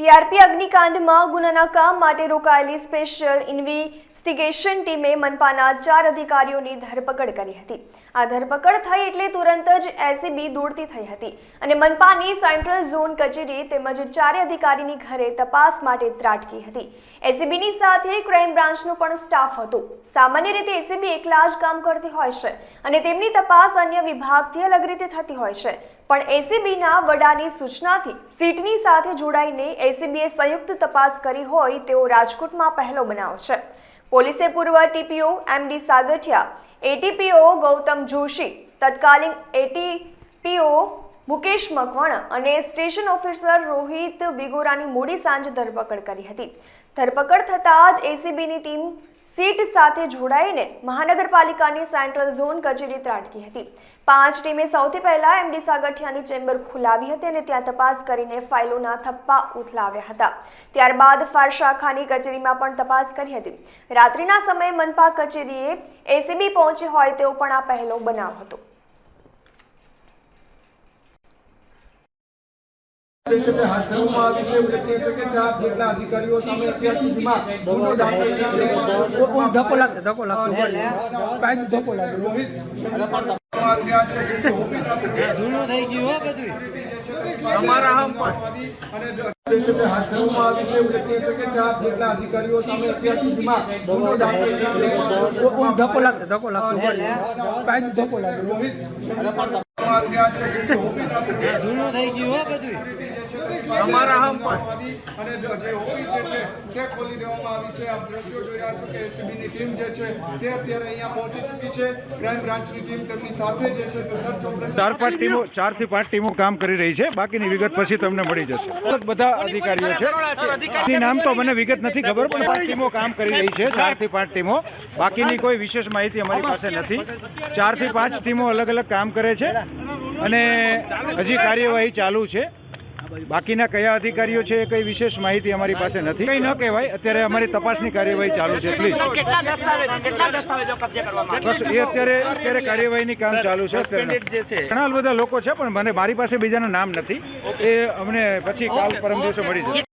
TRP અગ્નિકાંડમાં ગુનાના કામ માટે રોકાયેલી સ્પેશિયલ ઇન્વેસ્ટિગેશન ટીમે મનપાના ચાર અધિકારીઓની ધરપકડ કરી હતી. આ ધરપકડ થઈ એટલે તુરંત જ એસીબી દોડતી થઈ હતી અને મનપાની સેન્ટ્રલ ઝોન કચેરી તેમજ ચારે અધિકારીની ઘરે તપાસ માટે ત્રાટકી હતી. એસીબીની સાથે ક્રાઇમ બ્રાન્ચનો પણ સ્ટાફ હતો. સામાન્ય રીતે એસીબી એકલા જ કામ કરતી હોય છે અને તેમની તપાસ અન્ય વિભાગથી અલગ રીતે થતી હોય છે. પણ એસીબીના વડાની સૂચનાથી સીટની સાથે જોડાઈને એસીબીએ સંયુક્ત તપાસ કરી હોય તેવો રાજકોટમાં પહેલો બનાવ છે. પોલીસે પૂર્વ TPO MD Sagathiya ATPO Gautam Joshi, તત્કાલીન એટીપીઓ મુકેશ મકવાણા અને સ્ટેશન ઓફિસર રોહિત વિગોરાની મોડી સાંજે ધરપકડ કરી હતી. ધરપકડ થતાં જ એસીબીની ટીમ સીટ સાથે જોડાઈને મહાનગરપાલિકાની સેન્ટ્રલ ઝોન કચેરી ત્રાટકી હતી. પાંચ ટીમે સૌથી પહેલા એમડી સાગઠિયાની ચેમ્બર ખોલાવી હતી અને ત્યાં તપાસ કરીને ફાઇલોના થપ્પા ઉથલાવ્યા હતા. ત્યારબાદ ફાર શાખાની કચેરીમાં પણ તપાસ કરી હતી. રાત્રિના સમયે મનપા કચેરીએ એસીબી પહોંચી હોય તેવો પણ આ પહેલો બનાવ હતો. ધક્કો લાગતો ધક્કો બાઈક ધક્કો આપી જૂનો થઈ ગયું અમારા હમ અત્યાર સુધીમાં ગુનો દાખલ કરવામાં ધક્કો લાગશે? ધક્કો લાગશે. ધક્કો લાગતો રોહિત આવ્યા છે ઓફિસ આપી થઈ ગયું અમારા હમ આવી અને જે ઓફિસ જે છે તે ખોલી દેવામાં આવી છે. આપ દ્રશ્યો જોઈ રહ્યા છો કે એસીબી ની ટીમ જે છે તે અત્યારે અહીંયા પહોંચી ચૂકી છે. ક્રાઇમ બ્રાન્ચની ટીમ તેમની સાથે જે છે તે સર્ચ ઓપરેશન ચાર પાંચ ટીમો ચારથી પાંચ ટીમો કામ કરી રહી છે. બાકીની વિગત પછી તમને મળી જશે. બધા અધિકારીઓ છે. નામ તો મને વિગત નથી ખબર પણ પાંચ ટીમો કામ કરી રહી છે. ચારથી પાંચ ટીમો. બાકીની કોઈ વિશેષ માહિતી અમારી પાસે નથી. ચારથી પાંચ ટીમો અલગ અલગ કામ કરે છે. અને હજી કાર્યવાહી ચાલુ છે. બાકીના કયા અધિકારીઓ છે એ કઈ વિશેષ માહિતી અમારી પાસે નથી. કઈ ન કહેવાય અત્યારે અમારી તપાસની કાર્યવાહી ચાલુ છે પ્લીઝ. કેટલા દસ્તાવેજો કેટલા દસ્તાવેજો કબજે કરવામાં બસ એ અત્યારે અત્યારે કાર્યવાહીની કામ ચાલુ છે અત્યારે ઘણા બધા લોકો છે પણ મને મારી પાસે બીજાના નામ નથી. એ અમને પછી કાલ પરમ દિવસે મળી જશે.